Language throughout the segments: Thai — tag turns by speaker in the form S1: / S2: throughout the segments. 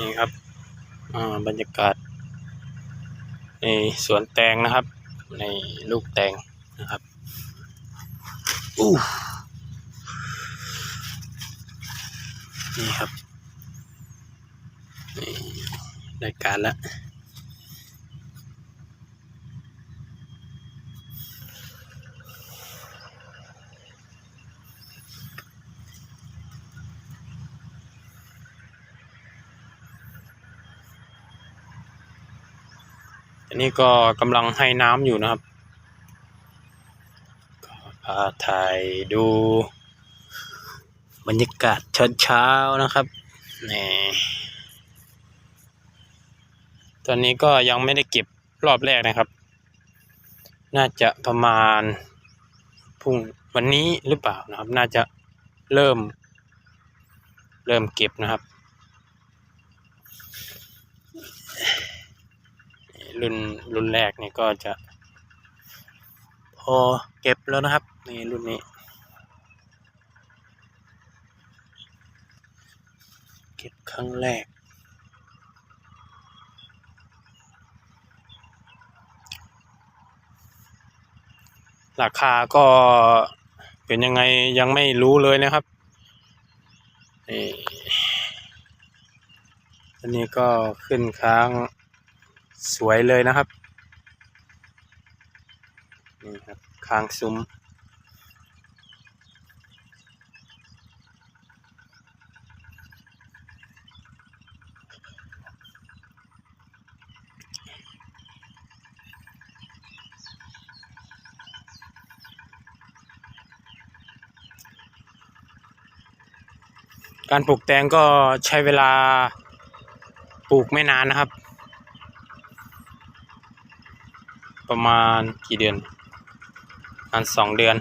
S1: นี่ครับบรรยากาศ ในสวนแตงนะครับ ในลูกแตงนะครับอู้นี่ครับนี่ได้การแล้ว อันนี้ก็กำลังให้น้ำอยู่นะครับก็พาถ่ายดูบรรยากาศเช้าๆนะครับนี่ตอนนี้ก็ยังไม่ได้เก็บรอบแรกนะครับ น่าจะประมาณพรุ่งวันนี้หรือเปล่านะครับ น่าจะเริ่ม เริ่มเก็บนะครับ รุ่นรุ่นแรกนี่ก็จะพอเก็บแล้วนะครับนี่รุ่นนี้ เก็บครั้งแรก ราคาก็เป็นยังไงยังไม่รู้เลยนะครับนี่อันนี้ก็ขึ้นค้าง สวยเลยนะครับ นี่ครับคางซุ้ม การปลูกแตงก็ใช้เวลาปลูกไม่นานนะครับ ประมาณกี่เดือนประมาณสองเดือน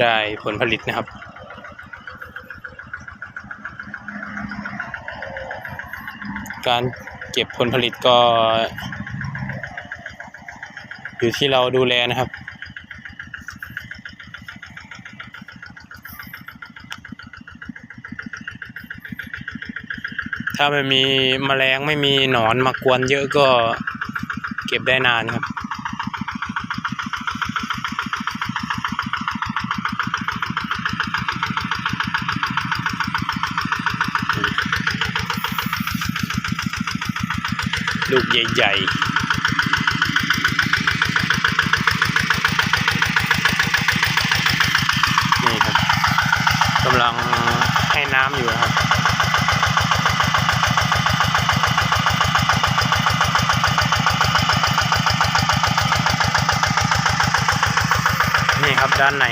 S1: ได้ผลผลิตนะครับ การเก็บผลผลิตก็ อยู่ที่เราดูแลนะครับถ้าไม่มีแมลงไม่มีหนอนมากวนเยอะก็ ก็บได้นานครับลูกใหญ่ๆ นี่ครับกำลังให้น้ำอยู่นะครับ นี่ครับ ด้านใน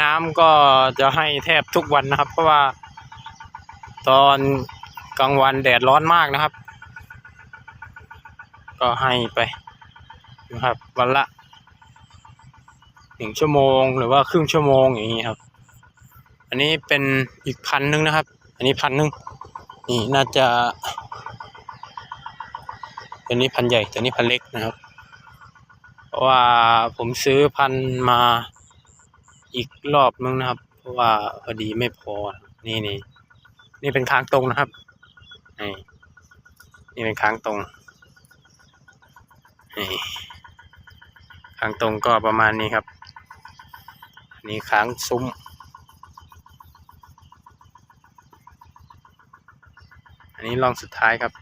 S1: น้ำก็จะให้แทบทุกวันนะครับ เพราะว่า ตอนกลางวันแดดร้อนมากนะครับ ก็ให้ไปนะครับ วันละหนึ่งชั่วโมงหรือว่าครึ่งชั่วโมงอย่างนี้ครับ อันนี้เป็นอีกพันหนึ่งนะครับ อันนี้พันหนึ่งนี่น่าจะอันนี้พันใหญ่แต่นี้พันเล็กนะครับ เพราะว่าผมซื้อพันมา อีกรอบนึงนะครับ เพราะว่าพอดีไม่พอ นี่นี่นี่เป็นค้างตรงนะครับ นี่นี่เป็นค้างตรง นี่ค้างตรงก็ประมาณนี้ครับนนี้ค้างซุ้ม อันนี้ลองสุดท้ายครับ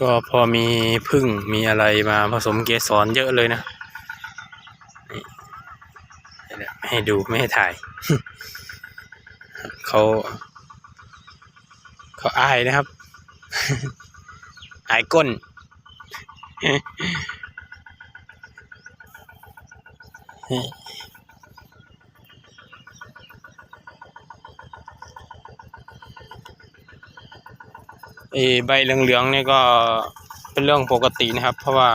S1: ก็พอมีพึ่งมีอะไรมาผสมเกสรเยอะเลยนะนี่เดี๋ยวไม่ให้ดูไม่ให้ถ่าย เขาเขาอายนะครับ อายก้นไใบเหลืองๆนี่ก็เป็นเรื่องปกตินะครับ เพราะว่า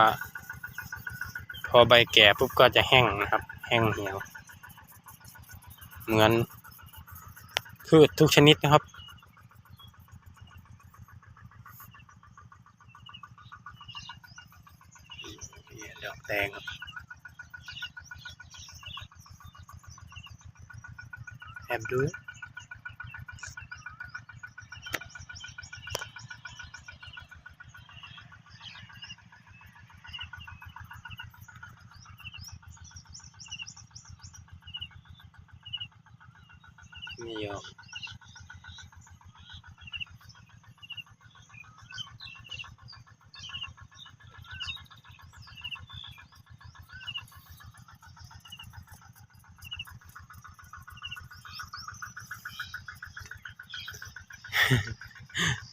S1: พอใบแก่ปุ๊บก็จะแห้งนะครับ แห้งเหี่ยว เหมือนพืชทุกชนิดนะครับดอกแดงครับแอบดู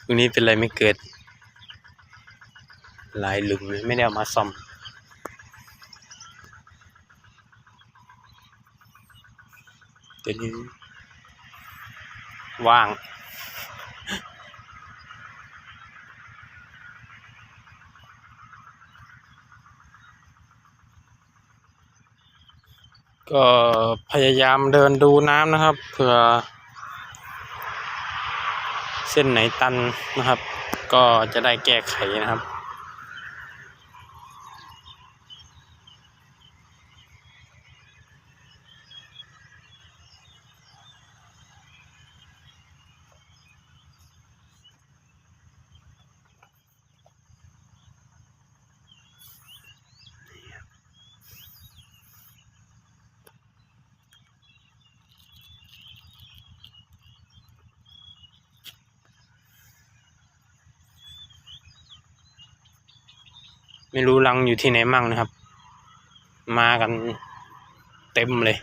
S1: รงนี้เป็นไรไม่เกิด หลายหลุมเลยไม่ได้เอามาซ่อมเดี๋ยวนี้ว่างก็พยายามเดินดูน้ำนะครับเผื่อ เส้นไหนตันนะครับ ก็จะได้แก้ไขนะครับ ไม่รู้รังอยู่ที่ไหนมั่งนะครับ มากันเต็มเลย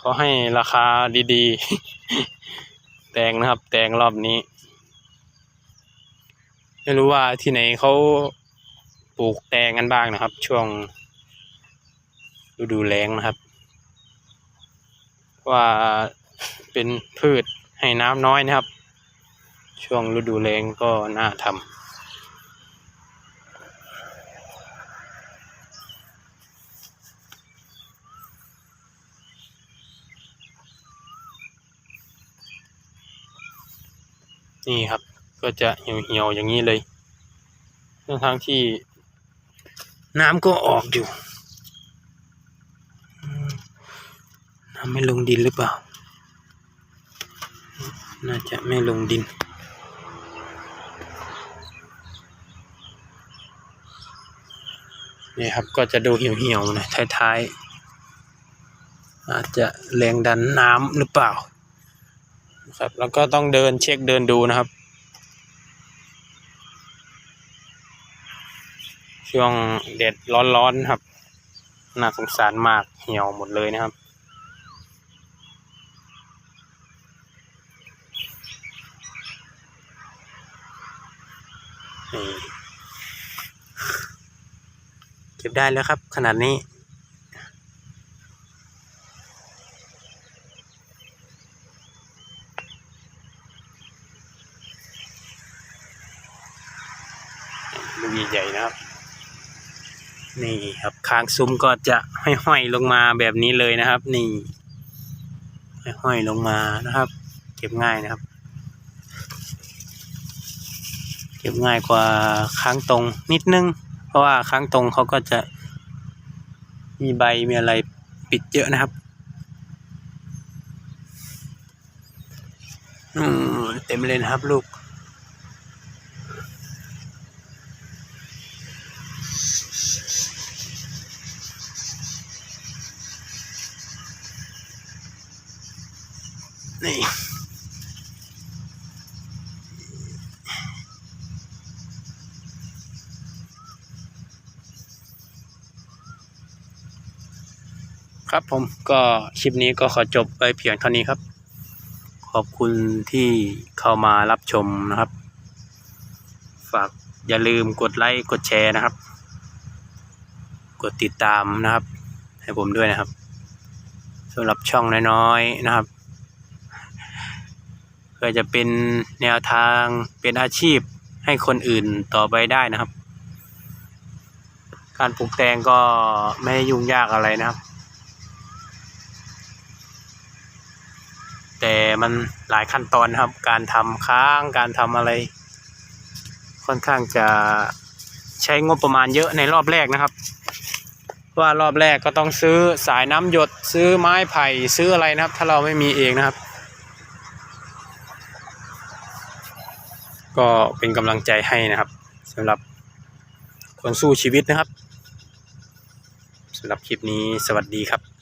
S1: ขอให้ราคาดีๆ แตงนะครับ แตงรอบนี้ ไม่รู้ว่าที่ไหนเขาปลูกแตงกันบ้างนะครับ ช่วงฤดูแล้งนะครับ ว่าเป็นพืช ให้น้ำน้อยนะครับ ช่วงฤดูแล้งก็น่าทำนี่ครับก็จะเหี่ยวๆอย่างนี้เลยทั้งทางที่น้ำก็ออกอยู่ น้ำไม่ลงดินหรือเปล่า น่าจะไม่ลงดิน นี่ครับก็จะดูเหี่ยวๆนะท้ายๆ อาจจะแรงดันน้ำหรือเปล่า ครับ แล้วก็ต้องเดินเช็คเดินดูนะครับ ช่วงแดดร้อนๆครับ น่าสงสารมากเหี่ยวหมดเลยนะครับ เก็บได้แล้วครับ ขนาดนี้ ลูกใหญ่ๆนะครับ นี่ครับคางซุ้มก็จะห้อยๆลงมาแบบนี้เลยนะครับ นี่ห้อยๆลงมานะครับ เก็บง่ายนะครับ เก็บง่ายกว่าค้างตรงนิดนึง เพราะว่าค้างตรงเขาก็จะมีใบมีอะไรปิดเยอะนะครับอืมเต็มเลยนะครับลูก นี่ ครับผมก็คลิปนี้ก็ขอจบไปเพียงเท่านี้ครับ ขอบคุณที่เข้ามารับชมนะครับ ฝากอย่าลืมกดไลค์กดแชร์นะครับ กดติดตามนะครับ ให้ผมด้วยนะครับสำหรับช่องน้อยๆนะครับเพื่อจะเป็นแนวทางเป็นอาชีพให้คนอื่นต่อไปได้นะครับ การปลูกแตงก็ไม่ยุ่งยากอะไรนะครับ แต่มันหลายขั้นตอนครับ การทำค้างการทำอะไร ค่อนข้างจะใช้งบประมาณเยอะในรอบแรกนะครับ ว่ารอบแรกก็ต้องซื้อสายน้ำหยดซื้อไม้ไผ่ซื้ออะไรนะครับ ถ้าเราไม่มีเองนะครับ ก็เป็นกำลังใจให้นะครับสำหรับคนสู้ชีวิตนะครับสำหรับคลิปนี้สวัสดีครับ